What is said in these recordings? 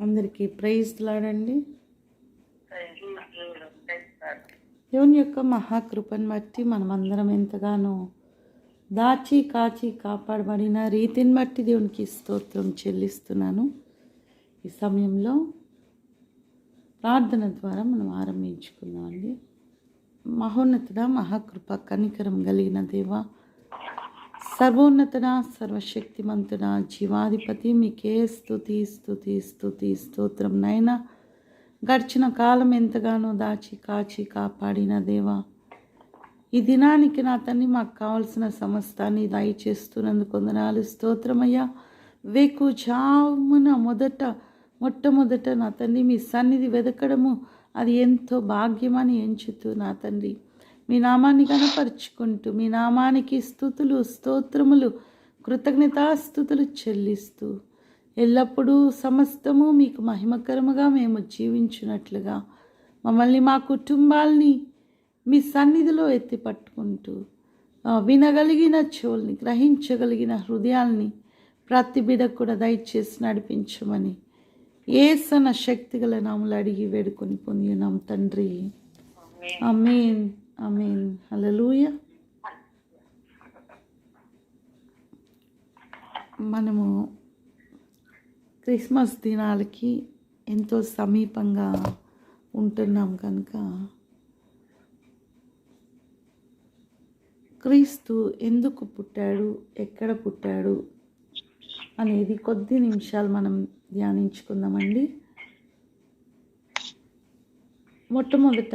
అందరికీ ప్రైజ్ లాడండి. దేవుని యొక్క మహాకృపను బట్టి మనమందరం ఎంతగానో దాచి కాచి కాపాడబడిన రీతిని బట్టి దేవునికి స్తోత్రం చెల్లిస్తున్నాను. ఈ సమయంలో ప్రార్థన ద్వారా మనం ఆరంభించుకుందామండి. మహోన్నతుడ మహాకృప కనికరం కలిగిన దేవ సర్వోన్నతుడ సర్వశక్తిమంతుడ జీవాధిపతి మీకే స్థుతి స్థుతి స్థుతి స్తోత్రం నైనా గడిచిన కాలం ఎంతగానో దాచి కాచి కాపాడిన దేవా. ఈ దినానికి నా తండ్రి మాకు కావలసిన సమస్తాన్ని దయచేస్తున్నందుకు వందనాలు స్తోత్రమయ్యా. వేకు జామున మొదట మొట్టమొదట నా తండ్రి మీ సన్నిధి వెదకడము. అది ఎంతో భాగ్యమని ఎంచుతూ నా తండ్రి మీ నామాన్ని కనపరుచుకుంటూ మీ నామానికి స్థుతులు స్తోత్రములు కృతజ్ఞతాస్థుతులు చెల్లిస్తూ ఎల్లప్పుడూ సమస్తము మీకు మహిమకరముగా మేము జీవించినట్లుగా మమ్మల్ని మా కుటుంబాల్ని మీ సన్నిధిలో ఎత్తి పట్టుకుంటూ వినగలిగిన చెవుల్ని గ్రహించగలిగిన హృదయాల్ని ప్రతి బిడకు కూడా దయచేసి నడిపించమని ఏసన శక్తి గల నాములు అడిగి వేడుకొని పొందినాం తండ్రి. అమీన్ అమీన్ హల్లెలూయా మనము క్రిస్మస్ దినాలకి ఎంతో సమీపంగా ఉంటున్నాం కనుక క్రీస్తు ఎందుకు పుట్టాడు? ఎక్కడ పుట్టాడు? అనేది కొద్ది నిమిషాలు మనం ధ్యానించుకుందామండి. మొట్టమొదట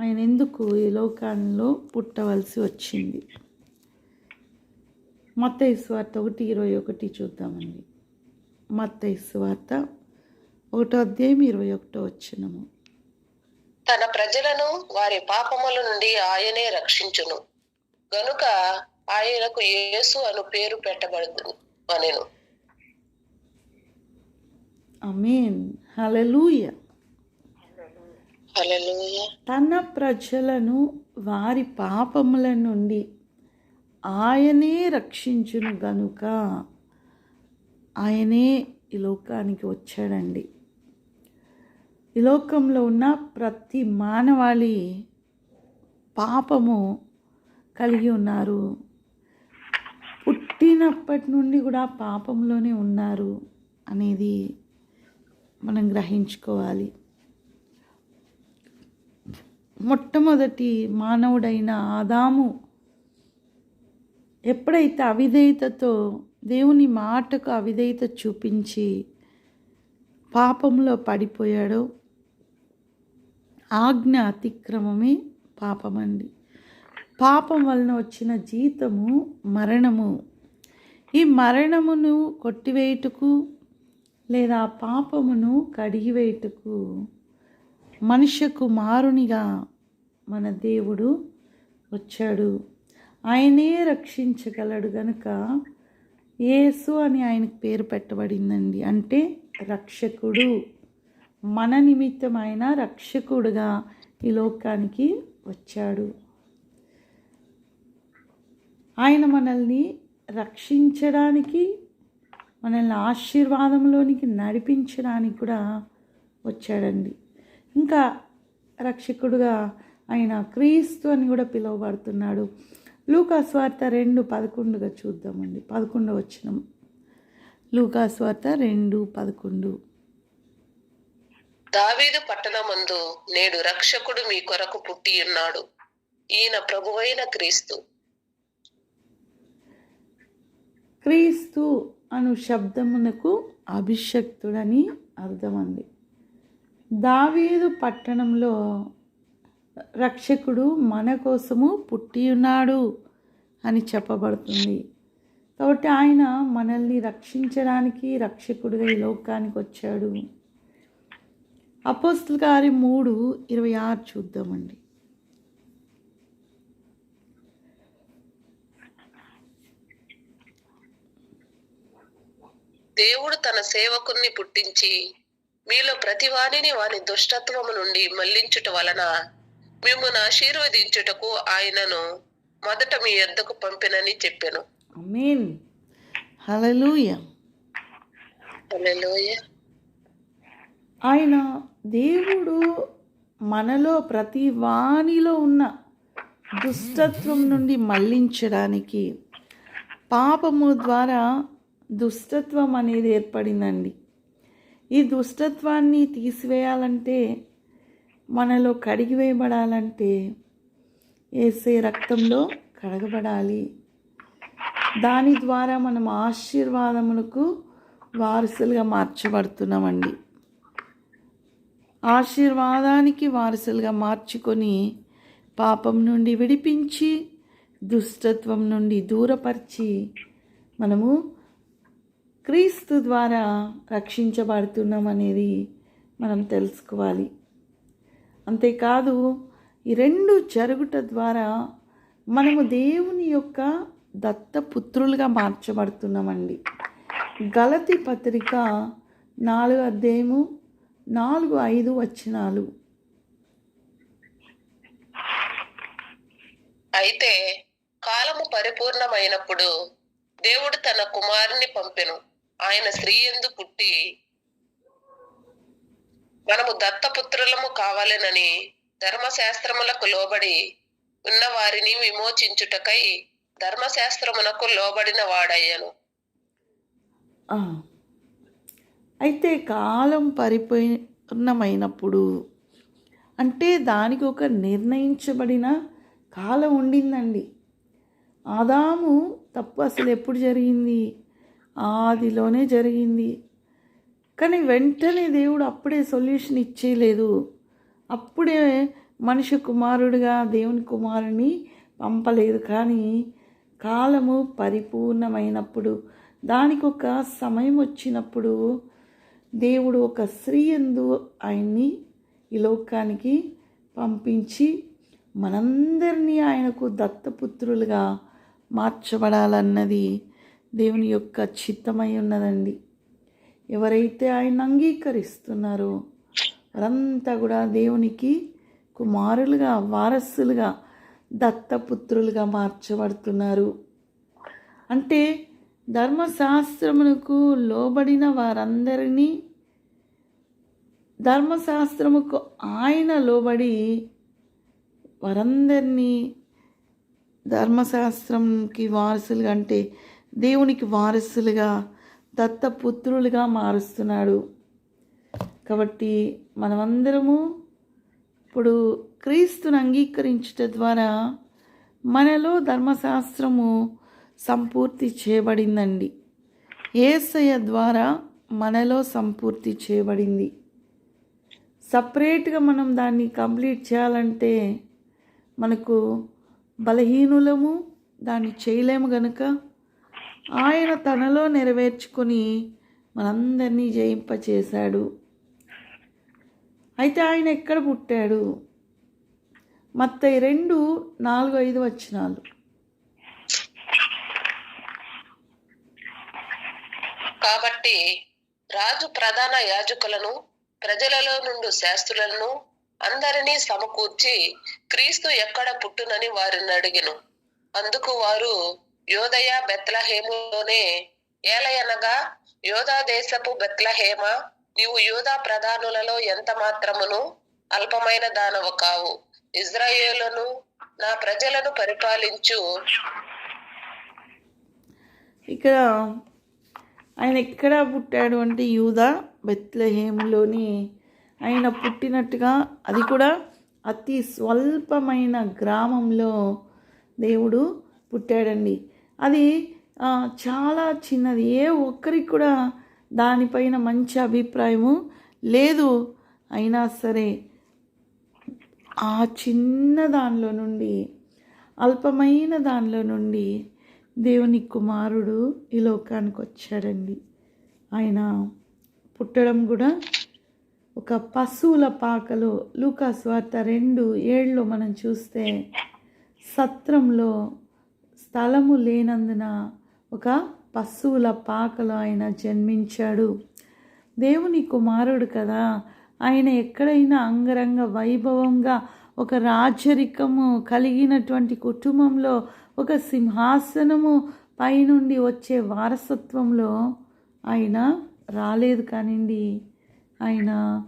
ఆయన ఎందుకు ఈ లోకంలో పుట్టవలసి వచ్చింది? మత్తయి స్వార్త ఒకటి ఇరవై ఒకటి చూద్దామండి. మత్తయి స్వార్త ఒకటో అధ్యాయం ఇరవై ఒకటో వచ్చినము తన ప్రజలను వారి పాపముల నుండి ఆయనే రక్షించును. గనుక ఆయనకు యేసు అను పేరు పెట్టబడుతుంది అనెను. అమీన్ హల్లెలూయా. తన ప్రజలను వారి పాపముల నుండి ఆయనే రక్షించును గనుక ఆయనే ఈ లోకానికి వచ్చాడండి. ఈ లోకంలో ఉన్న ప్రతి మానవాళి పాపము కలిగి ఉన్నారు. పుట్టినప్పటి నుండి కూడా పాపంలోనే ఉన్నారు అనేది మనం గ్రహించుకోవాలి. మొట్టమొదటి మానవుడైన ఆదాము ఎప్పుడైతే అవిధేయతతో దేవుని మాటకు అవిధేయత చూపించి పాపంలో పడిపోయాడో ఆజ్ఞ అతిక్రమమే పాపమండి. పాపం వలన వచ్చిన జీతము మరణము. ఈ మరణమును కొట్టివేయుటకు లేదా పాపమును కడిగివేయుటకు మనుష్య కుమారునిగా మన దేవుడు వచ్చాడు. ఆయనే రక్షించగలడు గనుక యేసు అని ఆయనకు పేరు పెట్టబడిందండి. అంటే రక్షకుడు. మన నిమిత్తం ఆయన రక్షకుడుగా ఈ లోకానికి వచ్చాడు. ఆయన మనల్ని రక్షించడానికి మనల్ని ఆశీర్వాదంలోనికి నడిపించడానికి కూడా వచ్చాడండి. ఇంకా రక్షకుడుగా ఆయన క్రీస్తు అని కూడా పిలువబడుతున్నాడు. లూకా స్వార్త రెండు పదకొండుగా చూద్దామండి. పదకొండు వచ్చినం లూకా స్వార్త రెండు పదకొండు. దావీదు పట్టణమందు నేడు రక్షకుడు మీ కొరకు పుట్టి ఉన్నాడు. ఈయన ప్రభువైన క్రీస్తు. క్రీస్తు అను శబ్దమునకు అభిషక్తుడని అర్థమంది దావీదు పట్టణంలో రక్షకుడు మన కోసము పుట్టి ఉన్నాడు అని చెప్పబడుతుంది. కాబట్టి ఆయన మనల్ని రక్షించడానికి రక్షకుడిగా ఈ లోకానికి వచ్చాడు. అపోస్తుల గారి మూడు ఇరవై ఆరు చూద్దామండి. దేవుడు తన సేవకుణ్ణి పుట్టించి మీలో ప్రతి వాణిని వాని దుష్టత్వము నుండి మళ్ళించుట వలన మిమ్మల్ని ఆశీర్వదించుటకు ఆయనను మొదట మీ యొద్దకు పంపినని చెప్పాను. హల్లెలూయా ఆయన దేవుడు మనలో ప్రతి వాణిలో ఉన్న దుష్టత్వం నుండి మళ్ళించడానికి పాపము ద్వారా దుష్టత్వం అనేది ఏర్పడిందండి. ఈ దుష్టత్వాన్ని తీసివేయాలంటే మనలో కడిగివేయబడాలంటే ఏసే రక్తంలో కడగబడాలి. దాని ద్వారా మనం ఆశీర్వాదములకు వారసులుగా మార్చబడుతున్నామండి. ఆశీర్వాదానికి వారసులుగా మార్చుకొని పాపం నుండి విడిపించి దుష్టత్వం నుండి దూరపరిచి మనము క్రీస్తు ద్వారా రక్షించబడుతున్నాం అనేది మనం తెలుసుకోవాలి. అంతేకాదు ఈ రెండు జరుగుట ద్వారా మనము దేవుని యొక్క దత్తపుత్రులుగా మార్చబడుతున్నామండి. గలతి పత్రిక నాలుగు అధ్యాయము నాలుగు ఐదు వచ్చినాలు అయితే కాలము పరిపూర్ణమైనప్పుడు దేవుడు తన కుమారుని పంపెను. ఆయన స్త్రీ ఎందు పుట్టి మనము దత్తపుత్రులము కావాలనని ధర్మశాస్త్రములకు లోబడి ఉన్న వారిని విమోచించుటకై ధర్మశాస్త్రమునకు లోబడిన వాడయ్యను. అయితే కాలం పరిపూర్ణమైనప్పుడు అంటే దానికి ఒక నిర్ణయించబడిన కాలం ఉండిందండి. ఆదాము తప్పు అసలు ఎప్పుడు జరిగింది? ఆదిలోనే జరిగింది. కానీ వెంటనే దేవుడు అప్పుడే సొల్యూషన్ ఇచ్చేయలేదు. అప్పుడే మనిషి కుమారుడిగా దేవుని కుమారుని పంపలేదు. కానీ కాలము పరిపూర్ణమైనప్పుడు దానికి ఒక సమయం వచ్చినప్పుడు దేవుడు ఒక స్త్రీ ఎందు ఆయన్ని ఈ లోకానికి పంపించి మనందరినీ ఆయనకు దత్తపుత్రులుగా మార్చబడాలన్నది దేవుని యొక్క చిత్తమై ఉన్నదండి. ఎవరైతే ఆయన అంగీకరిస్తున్నారో వారంతా కూడా దేవునికి కుమారులుగా వారసులుగా దత్తపుత్రులుగా మార్చబడుతున్నారు. అంటే ధర్మశాస్త్రమునకు లోబడిన వారందరినీ ధర్మశాస్త్రముకు ఆయన లోబడి వారందరినీ ధర్మశాస్త్రంకి వారసులుగా అంటే దేవునికి వారసులుగా దత్తపుత్రులుగా మారుస్తున్నాడు. కాబట్టి మనమందరము ఇప్పుడు క్రీస్తును అంగీకరించుట ద్వారా మనలో ధర్మశాస్త్రము సంపూర్తి చేయబడిందండి. ఏసయ ద్వారా మనలో సంపూర్తి చేయబడింది. సపరేట్గా మనం దాన్ని కంప్లీట్ చేయాలంటే మనకు బలహీనులము దాన్ని చేయలేము గనుక ఆయన తనలో నెరవేర్చుకొని మనందరినీ జయింపచేశాడు. అయితే ఆయన ఎక్కడ పుట్టాడు? మత్తయి రెండు నాలుగు ఐదు వచ్చినాలు కాబట్టి రాజు ప్రధాన యాజకులను ప్రజలలో నుండి శాస్త్రులను అందరినీ సమకూర్చి క్రీస్తు ఎక్కడ పుట్టునని వారిని అడిగిను. అందుకు వారు యోదయ బెత్లహేములోనే ఏలయనగా యోధా దేశపు బెత్లహేమ నీవు యోధా ప్రధానులలో ఎంత మాత్రమును అల్పమైన దానవు కావు. ఇజ్రాయేలును నా ప్రజలను పరిపాలించు. ఇక్కడ ఆయన ఎక్కడ పుట్టాడు అంటే యూదా బెత్లహేములోని ఆయన పుట్టినట్టుగా అది కూడా అతి స్వల్పమైన గ్రామంలో దేవుడు పుట్టాడండి. అది చాలా చిన్నది. ఏ ఒక్కరికి కూడా దానిపైన మంచి అభిప్రాయము లేదు అయినా సరే ఆ చిన్న దానిలో నుండి అల్పమైన దానిలో నుండి దేవుని కుమారుడు ఈ లోకానికి వచ్చాడండి. ఆయన పుట్టడం కూడా ఒక పశువుల పాకలో లూకాస్ వార్త రెండు ఏళ్ళు మనం చూస్తే సత్రంలో స్థలము లేనందున ఒక పశువుల పాకలో ఆయన జన్మించాడు. దేవుని కుమారుడు కదా. ఆయన ఎక్కడైనా అంగరంగ వైభవంగా ఒక రాజరికము కలిగినటువంటి కుటుంబంలో ఒక సింహాసనము పైనుండి వచ్చే వారసత్వంలో ఆయన రాలేదు కానివ్వండి ఆయన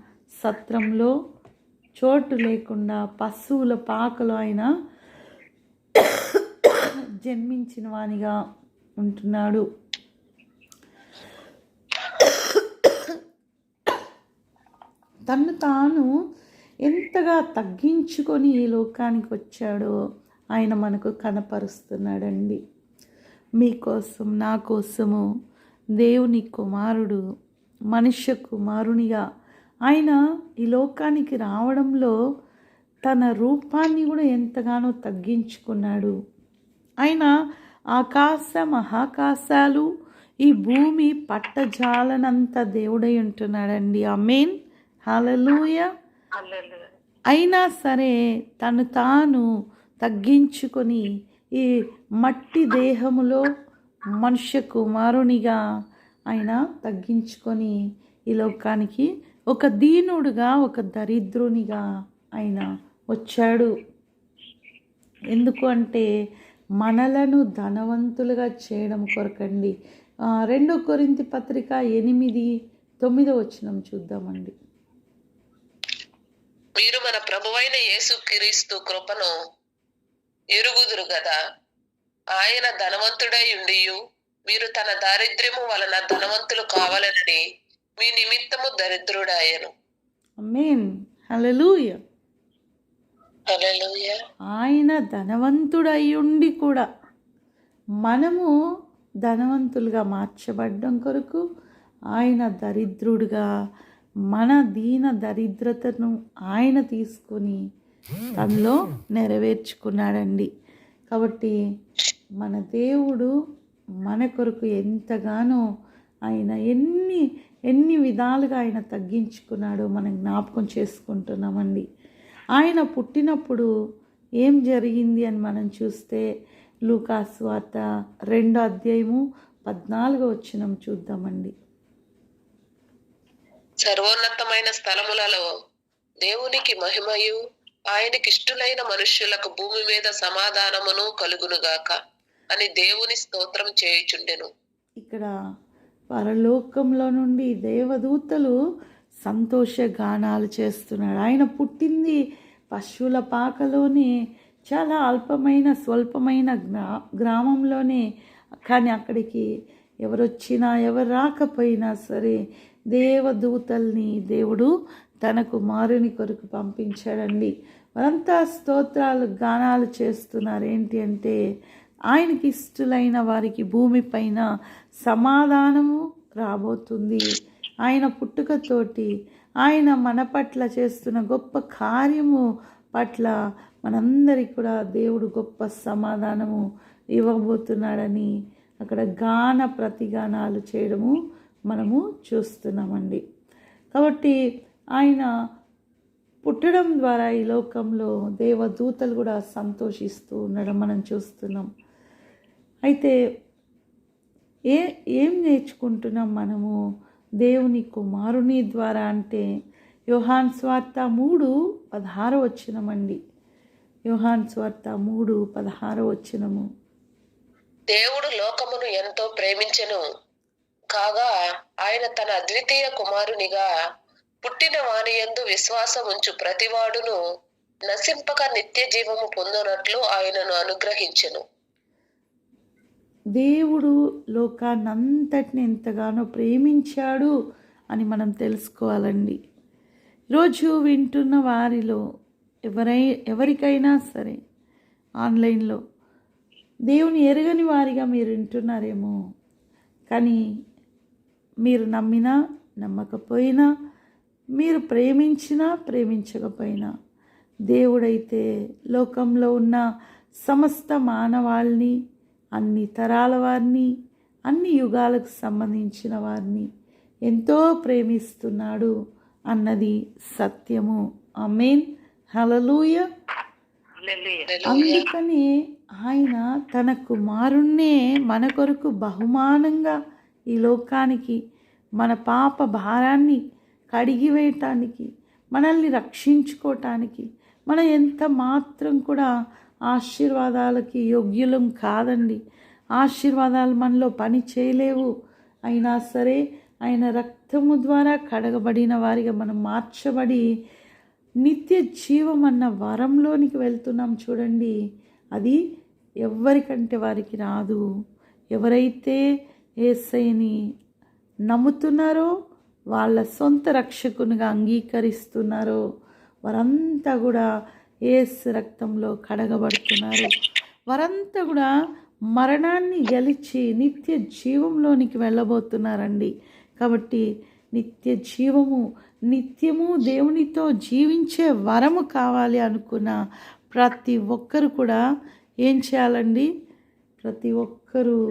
సత్రంలో చోటు లేకుండా పశువుల పాకలో ఆయన జన్మించిన వానిగా ఉంటున్నాడు. తను తాను ఎంతగా తగ్గించుకొని ఈ లోకానికి వచ్చాడో ఆయన మనకు కనపరుస్తున్నాడండి. మీకోసం నా కోసము దేవుని కుమారుడు మనుష్య కుమారునిగా ఆయన ఈ లోకానికి రావడంలో తన రూపాన్ని కూడా ఎంతగానో తగ్గించుకున్నాడు. ఆయన ఆకాశ మహాకాశాలు ఈ భూమి పట్టజాలనంత దేవుడై ఉంటున్నాడండి. అమేన్ హల్లెలూయా. హల్లెలూయా. అయినా సరే తను తాను తగ్గించుకొని ఈ మట్టి దేహములో మనుష్య కుమారునిగా ఆయన తగ్గించుకొని ఈ లోకానికి ఒక దీనుడుగా ఒక దరిద్రునిగా ఆయన వచ్చాడు. ఎందుకు అంటే మనలను ధనవంతులుగా చేయడం కొరకండి. రెండో కొరింతి పత్రిక ఎనిమిది తొమ్మిదో వచ్చినం చూద్దామండి. మీరు మన ప్రభువైన యేసు క్రీస్తు కృపను ఎరుగుదురు గదా. ఆయన ధనవంతుడై ఉండియు మీరు తన దారిద్ర్యము వలన ధనవంతులు కావాలనని మీ నిమిత్తము దరిద్రుడాయను. హల్లెలూయా హల్లెలూయా. ఆయన ధనవంతుడయ్యుండి కూడా మనము ధనవంతులుగా మార్చబడ్డం కొరకు ఆయన దరిద్రుడుగా మన దీన దరిద్రతను ఆయన తీసుకొని తనలో నెరవేర్చుకున్నాడండి. కాబట్టి మన దేవుడు మన కొరకు ఎంతగానో ఆయన ఎన్ని ఎన్ని విధాలుగా ఆయన తగ్గించుకున్నాడో మనం జ్ఞాపకం చేసుకుంటున్నామండి. ఆయన పుట్టినప్పుడు ఏం జరిగింది అని మనం చూస్తే లూకాస్ వార్త రెండో అధ్యాయము పద్నాలుగో వచ్చినం చూద్దామండి. సర్వోన్నతమైన స్థలములలో దేవునికి మహిమయు ఆయనకి ఇష్టులైన మనుష్యులకు భూమి మీద సమాధానమును కలుగునుగాక అని దేవుని స్తోత్రం చేయుచుండెను. ఇక్కడ పరలోకంలో నుండి దేవదూతలు సంతోష గానాలు చేస్తున్నాడు. ఆయన పుట్టింది పశువుల పాకలోనే చాలా అల్పమైన స్వల్పమైన గ్రా గ్రామంలోనే. కానీ అక్కడికి ఎవరొచ్చినా ఎవరు రాకపోయినా సరే దేవదూతల్ని దేవుడు తన కుమారుని కొరకు పంపించాడండి. వారంతా స్తోత్రాలు గానాలు చేస్తున్నారు. ఏంటి అంటే ఆయనకి ఇష్టలైన వారికి భూమిపైన సమాధానము రాబోతుంది. ఆయన పుట్టుకతోటి ఆయన మన పట్ల చేస్తున్న గొప్ప కార్యము పట్ల మనందరికీ కూడా దేవుడు గొప్ప సమాధానము ఇవ్వబోతున్నాడని అక్కడ గాన ప్రతిగానాలు చేయడము మనము చూస్తున్నామండి. కాబట్టి ఆయన పుట్టడం ద్వారా ఈ లోకంలో దేవదూతలు కూడా సంతోషిస్తూ ఉండడం మనం చూస్తున్నాం. అయితే ఏ ఏం నేర్చుకుంటున్నాం మనము? దేవుని కుమారుని ద్వారా అంటే యోహాన్ స్వార్త మూడు పదహారు వచ్చినమండి యోహాన్ స్వార్త మూడు పదహారు వచ్చినము దేవుడు లోకమును ఎంతో ప్రేమించెను. కాగా ఆయన తన అద్వితీయ కుమారునిగా పుట్టిన వాని యందు విశ్వాసం ఉంచు ప్రతివాడును నశింపక నిత్య జీవము పొందునట్లు ఆయనను అనుగ్రహించెను. దేవుడు లోకాన్నంతటిని ఎంతగానో ప్రేమించాడు అని మనం తెలుసుకోవాలండి. ఈరోజు వింటున్న వారిలో ఎవరై ఎవరికైనా సరే ఆన్లైన్లో దేవుని ఎరగని వారిగా మీరు వింటున్నారేమో. కానీ మీరు నమ్మినా నమ్మకపోయినా మీరు ప్రేమించినా ప్రేమించకపోయినా దేవుడైతే లోకంలో ఉన్న సమస్త మానవాళ్ళని అన్ని తరాల వారిని అన్ని యుగాలకు సంబంధించిన వారిని ఎంతో ప్రేమిస్తున్నాడు అన్నది సత్యము. అమేన్ హలలుయ అందుకని ఆయన తన కుమారుణ్ణే మన కొరకు బహుమానంగా ఈ లోకానికి మన పాప భారాన్ని కడిగివేయటానికి మనల్ని రక్షించుకోవటానికి మనం ఎంత మాత్రం కూడా ఆశీర్వాదాలకి యోగ్యులం కాదండి. ఆశీర్వాదాలు మనలో పని చేయలేవు. అయినా సరే ఆయన రక్తము ద్వారా కడగబడిన వారిగా మనం మార్చబడి నిత్య జీవం అన్న వరంలోనికి వెళ్తున్నాం చూడండి. అది ఎవరికంటే వారికి రాదు. ఎవరైతే ఏసైని నమ్ముతున్నారో వాళ్ళ సొంత రక్షకునిగా అంగీకరిస్తున్నారో వారంతా కూడా ఏసు రక్తంలో కడగబడుతున్నారు. వారంతా కూడా మరణాన్ని గెలిచి నిత్య జీవంలోనికి వెళ్ళబోతున్నారండి. కాబట్టి నిత్య జీవము నిత్యము దేవునితో జీవించే వరము కావాలి అనుకున్న ప్రతి ఒక్కరు కూడా ఏం చేయాలండి? ప్రతి ఒక్కరూ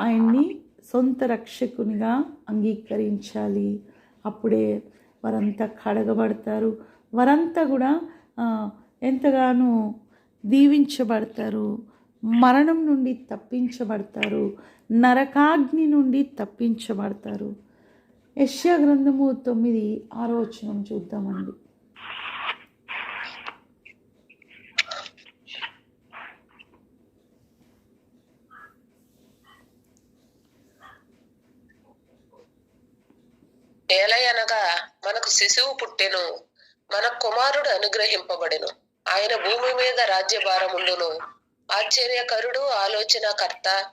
ఆయన్ని సొంత రక్షకునిగా అంగీకరించాలి. అప్పుడే వారంతా కడగబడతారు. వారంతా కూడా ఎంతగానో దీవించబడతారు మరణం నుండి తప్పించబడతారు నరకాగ్ని నుండి తప్పించబడతారు. యశ్యా గ్రంథము తొమ్మిది ఆరోచనం చూద్దామండి. చూద్దామండి ఏలయనగా మనకు శిశువు పుట్టెను. మన కుమారుడు అనుగ్రహింపబడెను. ఆయన భూమి మీద రాజ్యభారముండును. ఆశ్చర్యకరుడు ఆలోచనకర్త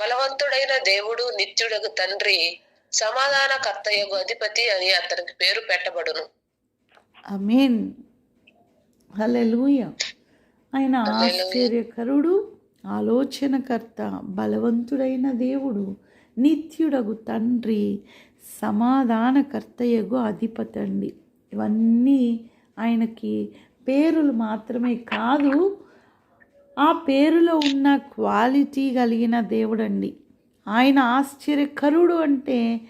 బలవంతుడైన దేవుడు నిత్యుడగు తండ్రి సమాధానకర్తయగు అధిపతి అని అతనికి పేరు పెట్టబడును. అమేన్ ఆయన ఆశ్చర్యకరుడు ఆలోచనకర్త బలవంతుడైన దేవుడు నిత్యుడగు తండ్రి సమాధానకర్తయగు అధిపతి అండి ఇవన్నీ ఆయనకి పేరులు మాత్రమే కాదు ఆ పేరులో ఉన్న క్వాలిటీ కలిగిన దేవుడండి. ఆయన ఆశ్చర్యకరుడు అంటే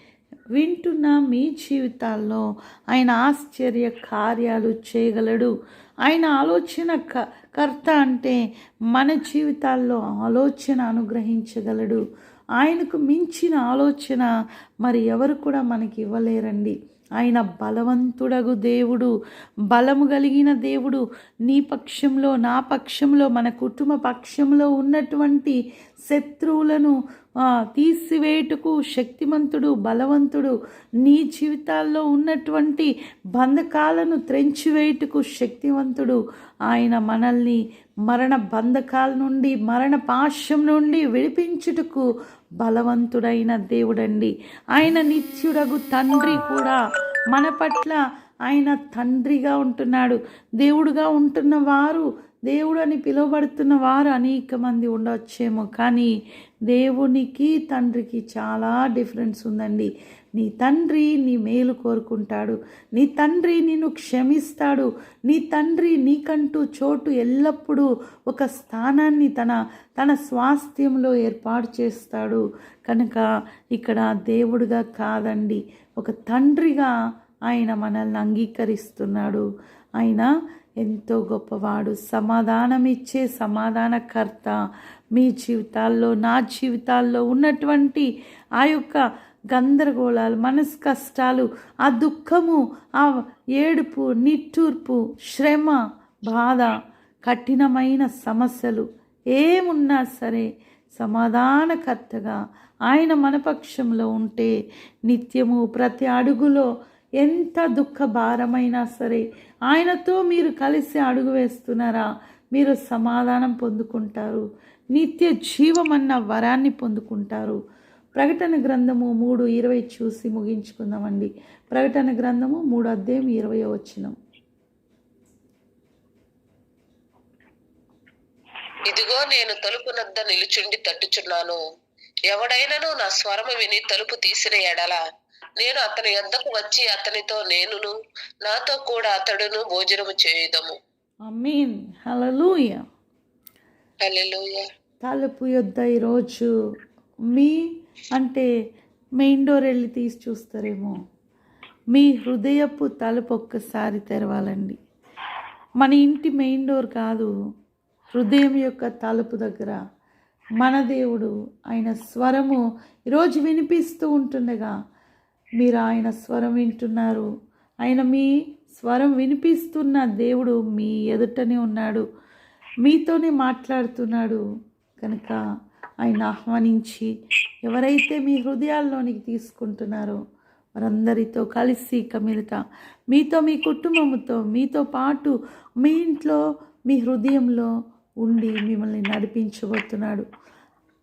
వింటున్న మీ జీవితాల్లో ఆయన ఆశ్చర్య కార్యాలు చేయగలడు. ఆయన ఆలోచన క కర్త అంటే మన జీవితాల్లో ఆలోచన అనుగ్రహించగలడు. ఆయనకు మించిన ఆలోచన మరి ఎవరు కూడా మనకి ఇవ్వలేరండి. ఆయన బలవంతుడగు దేవుడు బలము కలిగిన దేవుడు నీ పక్షంలో నా పక్షంలో మన కుటుంబ పక్షంలో ఉన్నటువంటి శత్రువులను ఆ, తీసివేయుటకు శక్తిమంతుడు బలవంతుడు నీ జీవితాల్లో ఉన్నటువంటి బంధకాలను త్రెంచివేయుటకు శక్తివంతుడు. ఆయన మనల్ని మరణ బంధకాల నుండి మరణ పాశ్యం నుండి విడిపించుటకు బలవంతుడైన దేవుడండి. ఆయన నిత్యుడగు తండ్రి కూడా మన పట్ల ఆయన తండ్రిగా ఉంటున్నాడు. దేవుడుగా ఉంటున్న వారు దేవుడు అని పిలువబడుతున్న వారు అనేక మంది ఉండవచ్చేమో కానీ దేవునికి తండ్రికి చాలా డిఫరెన్స్ ఉందండి. నీ తండ్రి నీ మేలు కోరుకుంటాడు. నీ తండ్రి నిన్ను క్షమిస్తాడు. నీ తండ్రి నీకంటూ చోటు ఎల్లప్పుడూ ఒక స్థానాన్ని తన తన స్వాస్థ్యంలో ఏర్పాటు చేస్తాడు. కనుక ఇక్కడ దేవుడుగా కాదండి. ఒక తండ్రిగా ఆయన మనల్ని అంగీకరిస్తున్నాడు. ఆయన ఎంతో గొప్పవాడు సమాధానం ఇచ్చే సమాధానకర్త. మీ జీవితాల్లో నా జీవితాల్లో ఉన్నటువంటి ఆ యొక్క గందరగోళాలు మనసు కష్టాలు ఆ దుఃఖము ఆ ఏడుపు నిట్టూర్పు శ్రమ బాధ కఠినమైన సమస్యలు ఏమున్నా సరే సమాధానకర్తగా ఆయన మనపక్షంలో ఉంటే నిత్యము ప్రతి అడుగులో ఎంత దుఃఖ భారమైనా సరే ఆయనతో మీరు కలిసి అడుగు వేస్తున్నారా? మీరు సమాధానం పొందుకుంటారు. నిత్య జీవమన్న వరాన్ని పొందుకుంటారు. ప్రకటన గ్రంథము మూడు ఇరవై చూసి ముగించుకుందామండి. ప్రకటన గ్రంథము మూడు అధ్యాయం ఇరవై వచ్చినం ఇదిగో నేను తలుపునద్ద నిలుచుండి తట్టుచున్నాను. ఎవడైనను నా స్వరము విని తలుపు తీసిన ఎడల నేను అతని యొద్దకు వచ్చి అతనితో నేనును నాతో కూడా అతడును భోజనము చేయుదము. అమీన్ హలలుయ హల్లెలూయా. తలుపు యొద్ద ఈరోజు మీ అంటే మెయిన్ డోర్ వెళ్ళి తీసి చూస్తారేమో. మీ హృదయపు తలుపు ఒక్కసారి తెరవాలండి. మన ఇంటి మెయిన్ డోర్ కాదు హృదయం యొక్క తలుపు దగ్గర మన దేవుడు ఆయన స్వరము ఈరోజు వినిపిస్తూ ఉంటుండగా మీరు ఆయన స్వరం వింటున్నారు. ఆయన మీ స్వరం వినిపిస్తున్న దేవుడు మీ ఎదుటనే ఉన్నాడు. మీతోనే మాట్లాడుతున్నాడు. కనుక ఆయన ఆహ్వానించి ఎవరైతే మీ హృదయాల్లోనికి తీసుకుంటున్నారో వారందరితో కలిసి ఇక మీదట మీతో మీ కుటుంబంతో మీతో పాటు మీ ఇంట్లో మీ హృదయంలో ఉండి మిమ్మల్ని నడిపించబోతున్నాడు.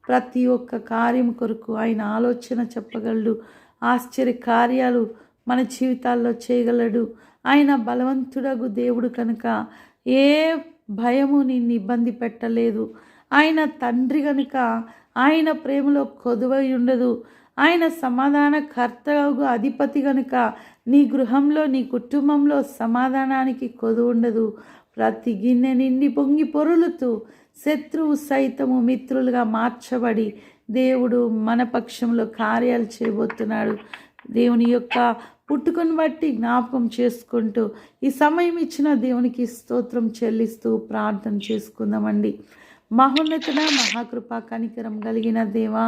ప్రతి ఒక్క కార్యం కొరకు ఆయన ఆలోచన చెప్పగలడు. ఆశ్చర్య కార్యాలు మన జీవితాల్లో చేయగలడు. ఆయన బలవంతుడగు దేవుడు కనుక ఏ భయము నిన్ను ఇబ్బంది పెట్టలేదు. ఆయన తండ్రి కనుక ఆయన ప్రేమలో కొదువై ఉండదు. ఆయన సమాధాన కర్తగు అధిపతి కనుక నీ గృహంలో నీ కుటుంబంలో సమాధానానికి కొదు ఉండదు ప్రతి గిన్నె నిండి పొంగి పొరులుతూ శత్రువు సైతము మిత్రులుగా మార్చబడి దేవుడు మన పక్షంలో కార్యాలు చేయబోతున్నాడు. దేవుని యొక్క పుట్టుకొని బట్టి జ్ఞాపకం చేసుకుంటూ ఈ సమయం ఇచ్చిన దేవునికి స్తోత్రం చెల్లిస్తూ ప్రార్థన చేసుకుందామండి. మహోన్నతన మహాకృప కనికరం కలిగిన దేవా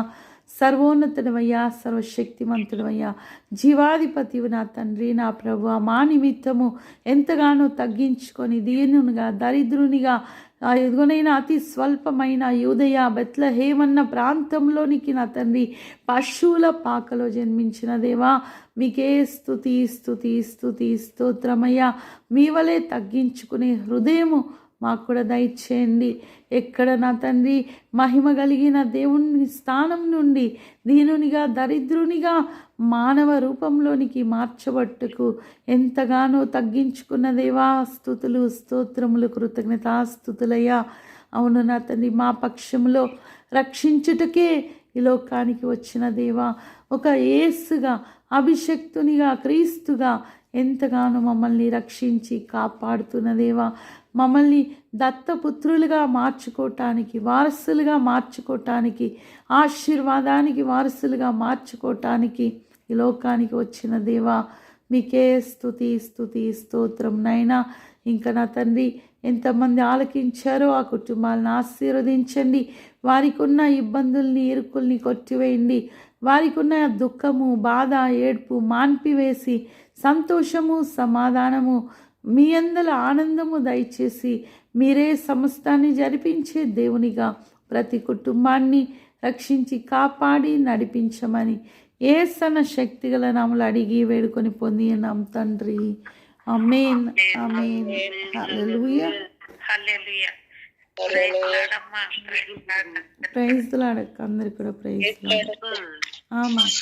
సర్వోన్నతుడవయ్యా సర్వశక్తిమంతుడవయ్యా. జీవాధిపతివు నా తండ్రి నా ప్రభు మా నిమిత్తము ఎంతగానో తగ్గించుకొని దీనునిగా దరిద్రునిగా ఆ ఎదుగునైన అతి స్వల్పమైన యూదయ బెత్లహేమన్న ప్రాంతంలోనికి నా తండ్రి పశువుల పాకలో జన్మించిన దేవా మీకే స్థుతి స్థుతి స్థుతి స్తోత్రమయ్యా. మీ వలె తగ్గించుకునే హృదయము మాకు కూడా దయచేయండి ఎక్కడ నా తండ్రి మహిమ కలిగిన దేవుని స్థానం నుండి దీనునిగా దరిద్రునిగా మానవ రూపంలోనికి మార్చబట్టుకు ఎంతగానో తగ్గించుకున్న దేవా స్థుతులు స్తోత్రములు కృతజ్ఞతాస్థుతులయ్యా. అవును నా తండ్రి మా పక్షంలో రక్షించుటకే ఈ లోకానికి వచ్చిన దేవా ఒక ఏసుగా అభిషక్తునిగా క్రీస్తుగా ఎంతగానో మమ్మల్ని రక్షించి కాపాడుతున్న దేవా. మమ్మల్ని దత్తపుత్రులుగా మార్చుకోవటానికి వారసులుగా మార్చుకోవటానికి ఆశీర్వాదానికి వారసులుగా మార్చుకోవటానికి ఈ లోకానికి వచ్చిన దేవా మీకే స్థుతి స్థుతి స్తోత్రం. నైనా ఇంకా నా తండ్రి ఎంతమంది ఆలకించారో ఆ కుటుంబాలను ఆశీర్వదించండి. వారికి ఉన్న ఇబ్బందుల్ని ఇరుకుల్ని కొట్టివేయండి. వారికి ఉన్న దుఃఖము బాధ ఏడ్పు మాన్పివేసి సంతోషము సమాధానము మీ అందల ఆనందము దయచేసి మీరే సమస్తాన్ని జరిపించే దేవునిగా ప్రతి కుటుంబాన్ని రక్షించి కాపాడి నడిపించమని ఏ సన శక్తిగల నామలు అడిగి వేడుకొని పొంది ఉన్నాం తండ్రి. అమేన్ అమేన్ హల్లెలూయా. హల్లెలూయా. ప్రైజ్ అందరికి కూడా ప్రైజ్ లాడ్. ఆమా